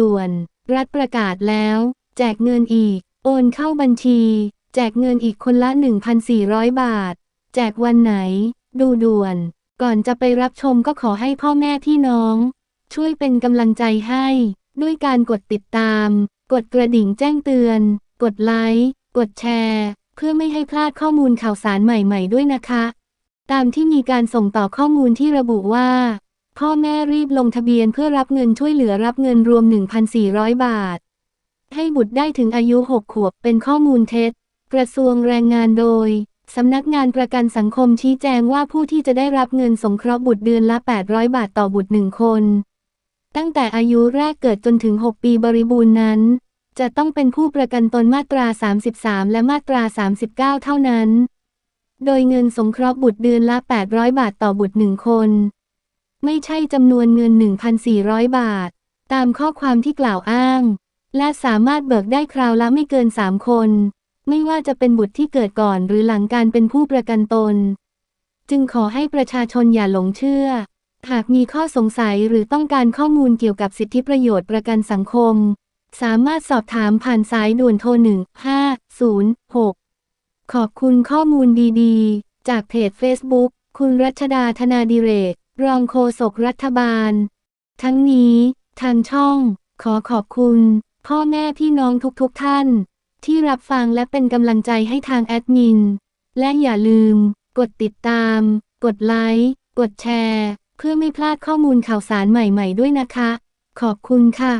ด่วน รัฐประกาศแล้ว แจกเงินอีก โอนเข้าบัญชี แจกเงินอีกคนละ 1,400 บาท แจกวันไหน ดูด่วน ก่อนจะไปรับชมก็ขอให้พ่อแม่พี่น้อง ช่วยเป็นกำลังใจให้ ด้วยการกดติดตาม กดกระดิ่งแจ้งเตือน กดไลค์กดแชร์ เพื่อไม่ให้พลาดข้อมูลข่าวสารใหม่ ๆ ด้วยนะคะ ตามที่มีการส่งต่อข้อมูลที่ระบุว่า พ่อแม่รีบลงทะเบียนเพื่อรับเงินช่วยเหลือรับเงินรวม 1,400 บาท ให้บุตรได้ถึงอายุ 6 ขวบเป็นข้อมูลเท็จ กระทรวงแรงงานโดย สำนักงานประกันสังคมชี้แจงว่าผู้ที่จะได้รับเงินสงเคราะห์บุตรเดือนละ 800 บาทต่อบุตรหนึ่งคน ตั้งแต่อายุแรกเกิดจนถึง 6 ปีบริบูรณ์นั้น จะต้องเป็นผู้ประกันตนมาตรา 33 และมาตรา 39 เท่านั้น โดยเงินสงเคราะห์บุตรเดือนละ 800 บาทต่อบุตรหนึ่งคน ไม่ใช่จำนวนเงิน 1,400 บาท ตามข้อความที่กล่าวอ้าง และสามารถเบิกได้คราวละไม่เกิน 3 คน ไม่ว่าจะเป็นบุตรที่เกิดก่อนหรือหลังการเป็นผู้ประกันตน จึงขอให้ประชาชนอย่าหลงเชื่อ หากมีข้อสงสัยหรือต้องการข้อมูลเกี่ยวกับสิทธิประโยชน์ประกันสังคม สามารถสอบถามผ่านสายด่วนโทร 1506 ขอบคุณข้อมูลดีๆ จากเพจ Facebook คุณรัชดาธนาดิเรก รองโฆษกรัฐบาล ทั้งนี้ทางช่องขอขอบคุณ พ่อแม่พี่น้องทุกๆทท่าน ที่รับฟังและเป็นกำลังใจให้ทางแอดมิน และอย่าลืม กดติดตาม กดไลค์ กดแชร์ เพื่อไม่พลาดข้อมูลข่าวสารใหม่ๆด้วยนะคะ ขอบคุณค่ะ